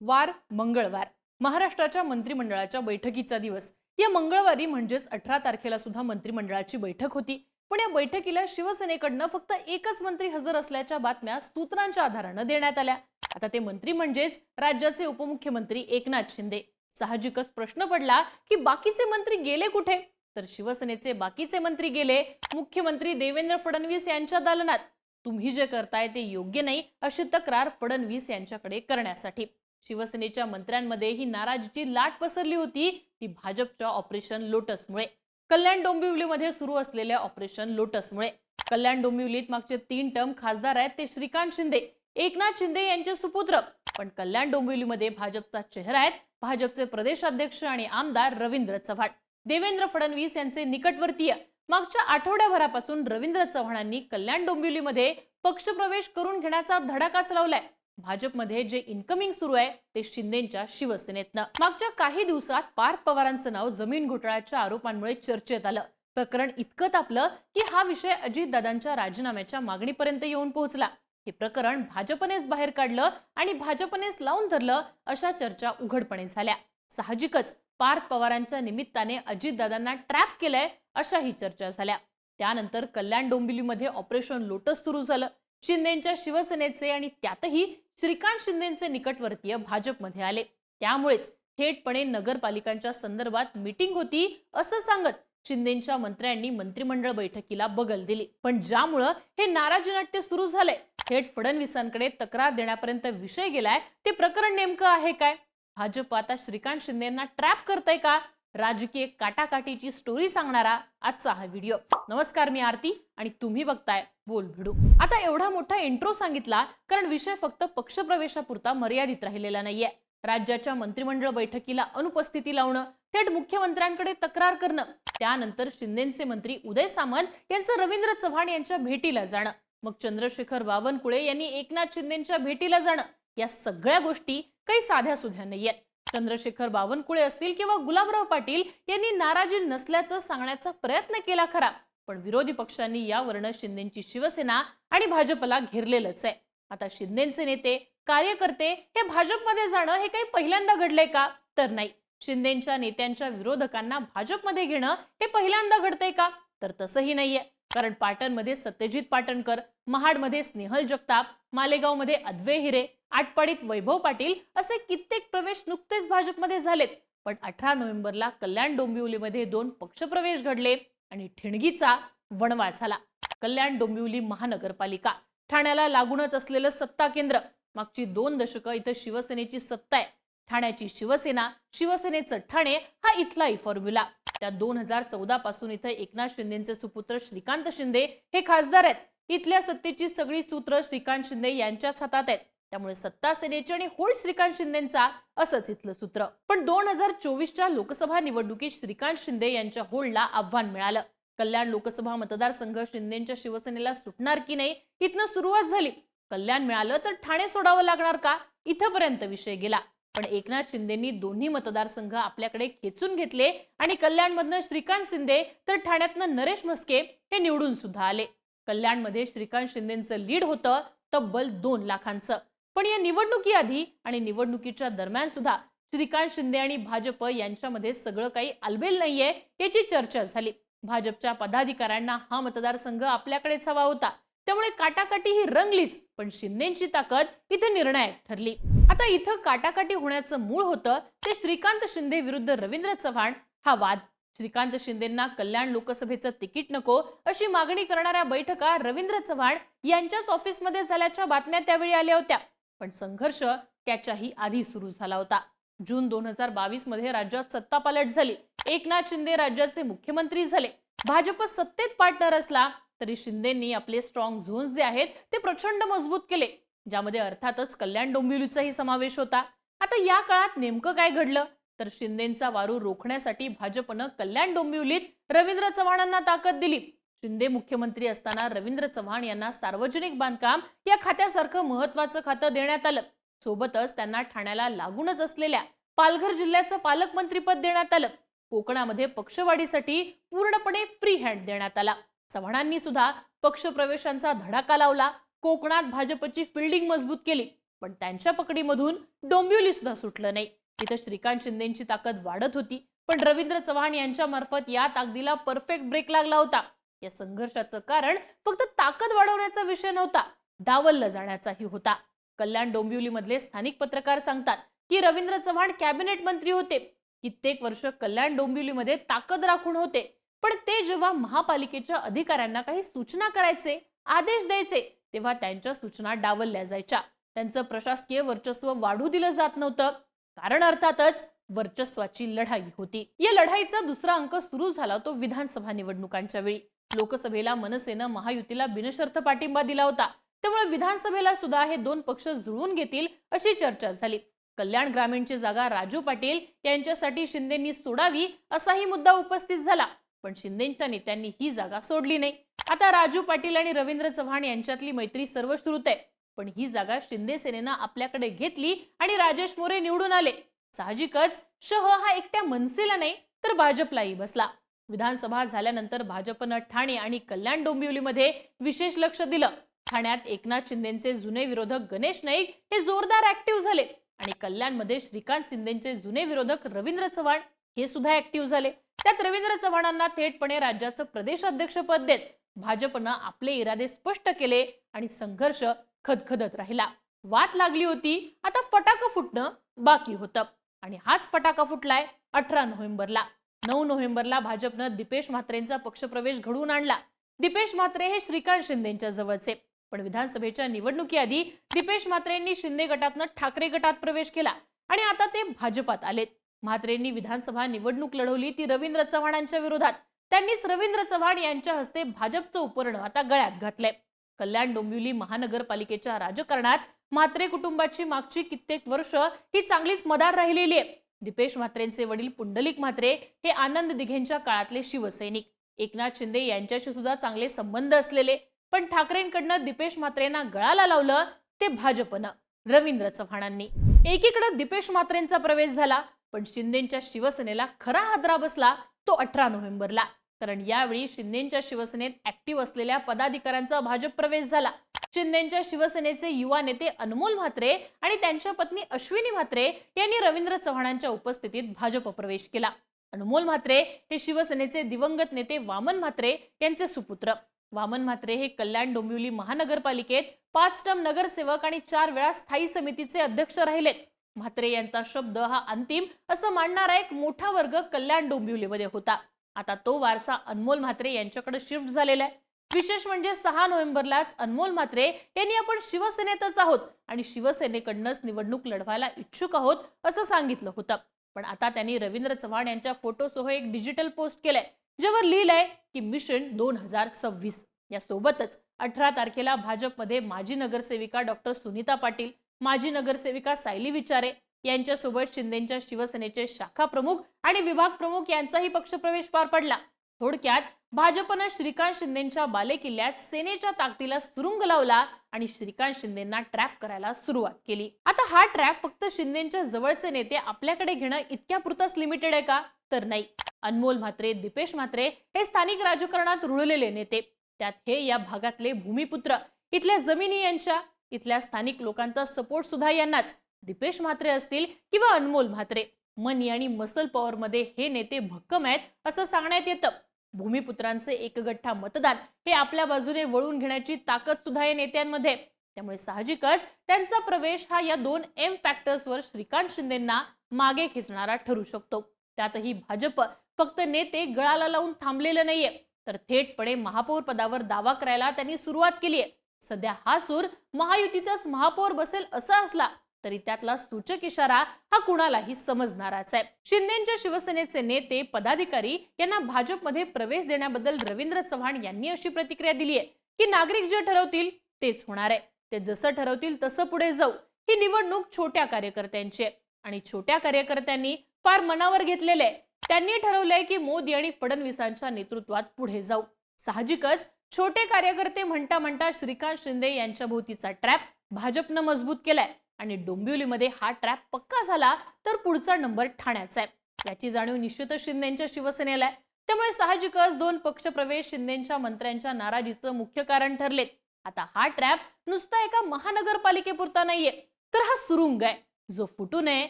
वार मंगळवार. महाराष्ट्राच्या मंत्रिमंडळाच्या बैठकीचा दिवस. या मंगळवारी म्हणजेच अठरा तारखेला सुद्धा मंत्रिमंडळाची बैठक होती. पण या बैठकीला शिवसेनेकडनं फक्त एकच मंत्री हजर असल्याच्या बातम्या सूत्रांच्या आधारानं देण्यात आल्या. आता ते मंत्री म्हणजेच राज्याचे उपमुख्यमंत्री एकनाथ शिंदे. साहजिकच प्रश्न पडला की बाकीचे मंत्री गेले कुठे? तर शिवसेनेचे बाकीचे मंत्री गेले मुख्यमंत्री देवेंद्र फडणवीस यांच्या दालनात. तुम्ही जे करताय ते योग्य नाही अशी तक्रार फडणवीस यांच्याकडे करण्यासाठी. शिवसेनेच्या मंत्र्यांमध्ये ही नाराजीची लाट पसरली होती. ती भाजपच्या ऑपरेशन लोटसमुळे. कल्याण डोंबिवलीमध्ये सुरू असलेल्या ऑपरेशन लोटसमुळे. कल्याण डोंबिवलीत मागचे तीन टर्म खासदार आहेत ते श्रीकांत शिंदे. एकनाथ शिंदे यांचे सुपुत्र. पण कल्याण डोंबिवलीमध्ये भाजपचा चेहरा आहेत भाजपचे प्रदेशाध्यक्ष आणि आमदार रवींद्र चव्हाण. देवेंद्र फडणवीस यांचे निकटवर्तीय. मागच्या आठवड्याभरापासून रवींद्र चव्हाणांनी कल्याण डोंबिवलीमध्ये पक्षप्रवेश करून घेण्याचा धडाकाच लावलाय भाजपमध्ये जे इन्कमिंग सुरू आहे ते शिंदेच्या शिवसेनेतनं. मागच्या काही दिवसात पार्थ पवारांचं नाव जमीन घोटाळ्याच्या आरोपांमुळे चर्चेत आलं. प्रकरण इतकं तापलं की हा विषय अजितदादांच्या राजीनाम्याच्या मागणीपर्यंत येऊन पोहोचला. हे प्रकरण भाजपनेच बाहेर काढलं आणि भाजपनेच लावून धरलं अशा चर्चा उघडपणे झाल्या. साहजिकच पार्थ पवारांच्या निमित्ताने अजितदादांना ट्रॅप केलंय अशाही चर्चा झाल्या. त्यानंतर कल्याण डोंबिवलीमध्ये ऑपरेशन लोटस सुरू झालं. शिंदेच्या शिवसेनेचे आणि त्यातही श्रीकांत शिंदेचे निकटवर्तीय भाजपमध्ये आले. त्यामुळेच थेटपणे नगरपालिकांच्या संदर्भात मीटिंग होती असं सांगत शिंदेच्या मंत्र्यांनी मंत्रिमंडळ बैठकीला बगल दिली. पण ज्यामुळं हे नाराजी नाट्य सुरू झालंय. थेट फडणवीसांकडे तक्रार देण्यापर्यंत विषय गेलाय. ते प्रकरण नेमकं आहे काय? भाजप आता श्रीकांत शिंदेना ट्रॅप करतय का? राजकीय काटाकाटीची स्टोरी सांगणारा आजचा हा व्हिडिओ नमस्कार मी आरती आणि तुम्ही बघताय बोल भिडू. आता एवढा मोठा इंट्रो सांगितला कारण विषय फक्त पक्षप्रवेशापुरता मर्यादित राहिलेला नाहीये. राज्याच्या मंत्रिमंडळ बैठकीला अनुपस्थिती लावणं थेट मुख्यमंत्र्यांकडे तक्रार करणं त्यानंतर शिंदेचे मंत्री उदय सामंत यांचं रवींद्र चव्हाण यांच्या भेटीला जाणं मग चंद्रशेखर बावनकुळे यांनी एकनाथ शिंदेच्या भेटीला जाणं या सगळ्या गोष्टी काही साध्या सुध्या नाहीयेत. चंद्रशेखर बावनकुळे असतील किंवा गुलाबराव पाटील यांनी नाराजी नसल्याचं सांगण्याचा प्रयत्न केला खरा. पण विरोधी पक्षांनी यावरनं शिंदेची शिवसेना आणि भाजपला घेरलेलंच आहे. आता शिंदेचे नेते कार्यकर्ते हे भाजपमध्ये जाणं हे काही पहिल्यांदा घडलंय का? तर नाही. शिंदेच्या नेत्यांच्या विरोधकांना भाजपमध्ये घेणं हे पहिल्यांदा घडतंय का? तर तसंही नाहीये. कारण पाटणमध्ये सत्यजित पाटणकर महाडमध्ये स्नेहल जगताप मालेगावमध्ये अद्वे हिरे आटपाडीत वैभव पाटील असे कित्येक प्रवेश नुकतेच भाजपमध्ये झालेत. पण अठरा नोव्हेंबरला कल्याण डोंबिवलीमध्ये दोन पक्षप्रवेश घडले आणि ठिणगीचा वणवा झाला. कल्याण डोंबिवली महानगरपालिका ठाण्याला लागूनच असलेलं सत्ता केंद्र. मागची दोन दशकं इथं शिवसेनेची सत्ता आहे. ठाण्याची शिवसेना शिवसेनेचं ठाणे हा इथलाही फॉर्म्युला त्या दोन हजार चौदा पासून इथं एकनाथ शिंदेचे सुपुत्र श्रीकांत शिंदे हे खासदार आहेत. इथल्या सत्तेची सगळी सूत्र श्रीकांत शिंदे यांच्याच हातात आहेत. त्यामुळे सत्ता सेनेची आणि होल्ड श्रीकांत शिंदेचा असंच इथलं सूत्र. पण दोन हजार चोवीसच्या लोकसभा निवडणुकीत श्रीकांत शिंदे यांच्या होल्डला आव्हान मिळालं. कल्याण लोकसभा मतदारसंघ शिंदेच्या शिवसेनेला सुटणार की नाही इथनं सुरुवात झाली. कल्याण मिळालं तर ठाणे सोडावं लागणार का? इथपर्यंत विषय गेला. पण एकनाथ शिंदेनी दोन्ही मतदारसंघ आपल्याकडे खेचून घेतले आणि कल्याणमधनं श्रीकांत शिंदे तर ठाण्यातनं नरेश म्हस्के हे निवडून सुद्धा आले. कल्याणमध्ये श्रीकांत शिंदेचं लीड होतं तब्बल दोन लाखांचं. पण या निवडणुकीआधी आणि निवडणुकीच्या दरम्यान सुद्धा श्रीकांत शिंदे आणि भाजप यांच्यामध्ये सगळं काही आलबेल नाहीये याची चर्चा झाली. भाजपच्या पदाधिकाऱ्यांना हा मतदारसंघ आपल्याकडेच हवा होता. त्यामुळे काटाकाटी ही रंगलीच पण शिंदेची ताकद इथे निर्णायक ठरली. आता इथं काटाकाटी होण्याचं मूळ होतं ते श्रीकांत शिंदे विरुद्ध रवींद्र चव्हाण. हा वाद. श्रीकांत शिंदेंना कल्याण लोकसभेचं तिकीट नको अशी मागणी करणाऱ्या बैठका रवींद्र चव्हाण यांच्याच ऑफिसमध्ये झाल्याच्या बातम्या त्यावेळी आल्या होत्या. पण संघर्ष त्याच्याही आधी सुरू झाला होता. जून दोन हजार बावीसमध्ये राज्यात सत्तापालट झाली. एकनाथ शिंदे राज्याचे मुख्यमंत्री झाले. भाजप सत्तेत पार्टनर असला तरी शिंदेंनी आपले स्ट्रॉंग झोन्स जे आहेत ते प्रचंड मजबूत केले. ज्यामध्ये अर्थातच कल्याण डोंबिवलीचाही समावेश होता. आता या काळात नेमकं काय घडलं? तर शिंदेचा वारू रोखण्यासाठी भाजपनं कल्याण डोंबिवलीत रवींद्र चव्हाणांना ताकद दिली. शिंदे मुख्यमंत्री असताना रवींद्र चव्हाण यांना सार्वजनिक बांधकाम या खात्यासारखं महत्वाचं खातं देण्यात आलं. सोबतच त्यांना ठाण्याला लागूनच असलेल्या पालघर जिल्ह्याचं पालकमंत्रीपद देण्यात आलं. कोकणामध्ये पक्षवाढीसाठी पूर्णपणे फ्री हँड देण्यात आला. चव्हाणांनी सुद्धा पक्षप्रवेशांचा धडाका लावला. कोकणात भाजपची फिल्डिंग मजबूत केली. पण त्यांच्या पकडीमधून डोंबिवली सुद्धा सुटलं नाही. तिथं श्रीकांत शिंदेची ताकद वाढत होती. पण रवींद्र चव्हाण यांच्या मार्फत या ताकदीला परफेक्ट ब्रेक लागला होता. या संघर्षाचं कारण फक्त ताकद वाढवण्याचा विषय नव्हता डावलला जाण्याचाही होता. कल्याण डोंबिवली मधले स्थानिक पत्रकार सांगतात की रवींद्र चव्हाण कॅबिनेट मंत्री होते. कित्येक वर्ष कल्याण डोंबिवलीमध्ये ताकद राखून होते. पण ते जेव्हा महापालिकेच्या अधिकाऱ्यांना काही सूचना करायचे आदेश द्यायचे तेव्हा त्यांच्या सूचना डावलल्या जायच्या. त्यांचं प्रशासकीय वर्चस्व वाढू दिलं जात नव्हतं. कारण अर्थातच वर्चस्वाची लढाई होती. या लढाईचा दुसरा अंक सुरू झाला तो विधानसभा निवडणुकांच्या वेळी. लोकसभेला मनसेनं महायुतीला बिनशर्त पाठिंबा दिला होता. त्यामुळे विधानसभेला सुद्धा हे दोन पक्ष जुळवून घेतील अशी चर्चा झाली. कल्याण ग्रामीणची जागा राजू पाटील यांच्यासाठी शिंदेंनी सोडावी असाही मुद्दा उपस्थित झाला. पण शिंदेच्या नेत्यांनी ही जागा सोडली नाही. आता राजू पाटील आणि रवींद्र चव्हाण यांच्यातली मैत्री सर्वश्रुत आहे. पण ही जागा शिंदे सेनेनं आपल्याकडे घेतली आणि राजेश मोरे निवडून आले. साहजिकच शह हा एकट्या मनसेला नाही तर भाजपलाही बसला. विधानसभा झाल्यानंतर भाजपनं ठाणे आणि कल्याण डोंबिवलीमध्ये विशेष लक्ष दिलं. ठाण्यात एकनाथ शिंदेचे जुने विरोधक गणेश नाईक हे जोरदार ऍक्टिव्ह झाले आणि कल्याणमध्ये श्रीकांत शिंदेचे जुने विरोधक रवींद्र चव्हाण हे सुद्धा ऍक्टिव्ह झाले. त्यात रवींद्र चव्हाणांना थेटपणे राज्याचं प्रदेशाध्यक्षपद देत भाजपनं आपले इरादे स्पष्ट केले आणि संघर्ष खदखदत राहिला. वाद लागली होती आता फटाका फुटणं बाकी होतं. आणि हाच फटाका फुटलाय अठरा नोव्हेंबरला. नऊ नोव्हेंबरला भाजपनं दिपेश म्हात्रेंचा पक्षप्रवेश घडवून आणला. दिपेश म्हात्रे हे श्रीकांत शिंदेच्या जवळचे. पण विधानसभेच्या निवडणुकीआधी दिपेश म्हात्रेंनी शिंदे गटातनं ठाकरे गटात प्रवेश केला आणि आता ते भाजपात आलेत. म्हात्रेंनी विधानसभा निवडणूक लढवली ती रवींद्र चव्हाणांच्या विरोधात. त्यांनीच रवींद्र चव्हाण यांच्या हस्ते भाजपचं उपरणं आता गळ्यात घातलंय. कल्याण डोंबिवली महानगरपालिकेच्या राजकारणात म्हात्रे कुटुंबाची मागची कित्येक वर्ष ही चांगलीच मदार राहिलेली आहे. दिपेश म्हात्रेंचे वडील पुंडलिक म्हात्रे हे आनंद दिघेंच्या काळातले शिवसैनिक. एकनाथ शिंदे यांच्याशी सुद्धा चांगले संबंध असलेले पण ठाकरेंकडनं दिपेश म्हात्रेंना गळाला लावलं ते भाजपनं रवींद्र चव्हाणांनी. एकीकडे दिपेश म्हात्रेंचा प्रवेश झाला पण शिंदेच्या शिवसेनेला खरा हादरा बसला तो अठरा नोव्हेंबरला. कारण यावेळी शिंदेच्या शिवसेनेत ऍक्टिव्ह असलेल्या पदाधिकाऱ्यांचा भाजप प्रवेश झाला. शिंदेच्या शिवसेनेचे युवा नेते अनमोल म्हात्रे आणि त्यांच्या पत्नी अश्विनी म्हात्रे यांनी रवींद्र चव्हाणांच्या उपस्थितीत भाजप प्रवेश केला. अनमोल म्हात्रे हे शिवसेनेचे दिवंगत नेते वामन म्हात्रे यांचे सुपुत्र. वामन म्हात्रे हे कल्याण डोंबिवली महानगरपालिकेत पाच टर्म नगरसेवक आणि चार वेळा स्थायी समितीचे अध्यक्ष राहिलेत. म्हात्रे यांचा शब्द हा अंतिम असं मानणारा एक मोठा वर्ग कल्याण डोंबिवलीमध्ये होता. आता तो वारसा अनमोल म्हात्रे यांच्याकडे शिफ्ट झालेला आहे. विशेष म्हणजे सहा नोव्हेंबरलाच अनमोल म्हात्रे यांनी आपण शिवसेनेतच आहोत आणि शिवसेनेकडनंच निवडणूक लढवायला इच्छुक आहोत असं सांगितलं होतं. पण आता त्यांनी रवींद्र चव्हाण यांच्या फोटोसह एक डिजिटल पोस्ट केलाय ज्यावर लिहिलंय की मिशन दोन हजार सव्वीस. या सोबतच अठरा तारखेला भाजपमध्ये माजी नगरसेविका डॉक्टर सुनीता पाटील माजी नगरसेविका सायली विचारे यांच्यासोबत शिंदेच्या शिवसेनेचे शाखा प्रमुख आणि विभाग प्रमुख यांचाही पक्षप्रवेश पार पडला. थोडक्यात भाजपनं श्रीकांत शिंदेच्या बालेकिल्ल्यात सेनेच्या ताकदीला सुरुंग लावला आणि श्रीकांत शिंदेना ट्रॅप करायला सुरुवात केली. आता हा ट्रॅप फक्त शिंदेच्या जवळचे नेते आपल्याकडे घेणं इतक्या पुरताच लिमिटेड आहे का? तर नाही. अनमोल म्हात्रे दिपेश म्हात्रे हे स्थानिक राजकारणात रुळलेले नेते. त्यात हे या भागातले भूमिपुत्र. इथल्या जमिनी यांच्या इथल्या स्थानिक लोकांचा सपोर्ट सुद्धा यांनाच. दिपेश म्हात्रे असतील किंवा अनमोल म्हात्रे. मनी आणि मसल पॉवर मध्ये हे नेते भक्कम आहेत असं सांगण्यात येतं. भूमिपुत्रांचे एकगठ्ठा मतदान हे आपल्या बाजूने वळून घेण्याची ताकद सुद्धा या नेत्यांमध्ये त्यामुळे साहजिकच त्यांचा प्रवेश हा या दोन एम फॅक्टर्सवर श्रीकांत शिंदेना मागे खेचणारा ठरू शकतो. त्यातही भाजप फक्त नेते गळाला लावून थांबलेलं नाहीये. तर थेटपणे महापौर पदावर दावा करायला त्यांनी सुरुवात केली आहे सध्या हा सूर महायुतीतच महापौर बसेल असा असला तरी त्यातला सूचक इशारा हा कुणालाही समजणाराच आहे. शिंदेच्या शिवसेनेचे नेते पदाधिकारी यांना भाजपमध्ये प्रवेश देण्याबद्दल रवींद्र चव्हाण यांनी अशी प्रतिक्रिया दिली आहे की नागरिक जे ठरवतील तेच होणार आहे. ते जसं ठरवतील तसं पुढे जाऊ. ही निवडणूक छोट्या कार्यकर्त्यांची आहे. आणि छोट्या कार्यकर्त्यांनी फार मनावर घेतलेले आहे. त्यांनी ठरवलंय की मोदी आणि फडणवीसांच्या नेतृत्वात पुढे जाऊ. साहजिकच छोटे कार्यकर्ते म्हणता म्हणता श्रीकांत शिंदे यांच्या भोवतीचा ट्रॅप भाजपनं मजबूत केलाय. आणि डोंबिवलीमध्ये हा ट्रॅप पक्का झाला तर पुढचा नंबर ठाण्याचा आहे. याची जाणीव निश्चितच शिंदेच्या शिवसेनेला आहे. त्यामुळे साहजिकच दोन पक्षप्रवेश शिंदेच्या मंत्र्यांच्या नाराजीचं मुख्य कारण ठरले आता हा ट्रॅप नुसता एका महानगरपालिकेपुरता नाहीये तर हा सुरुंग आहे. जो फुटू नये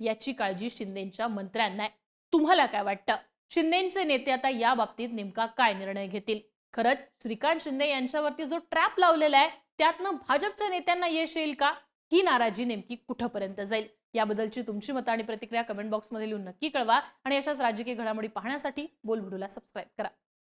याची काळजी शिंदेच्या मंत्र्यांना आहे. तुम्हाला काय वाटतं? शिंदेचे नेते आता या बाबतीत नेमका काय निर्णय घेतील? खरंच श्रीकांत शिंदे यांच्यावरती जो ट्रॅप लावलेला आहे त्यातनं भाजपच्या नेत्यांना यश येईल का? ही नाराजी नेमकी कुठंपर्यंत जाईल? याबद्दलची तुमची मतं आणि प्रतिक्रिया कमेंट बॉक्समध्ये लिहून नक्की कळवा. आणि अशाच राजकीय घडामोडी पाहण्यासाठी बोलबुडूला सबस्क्राईब करा.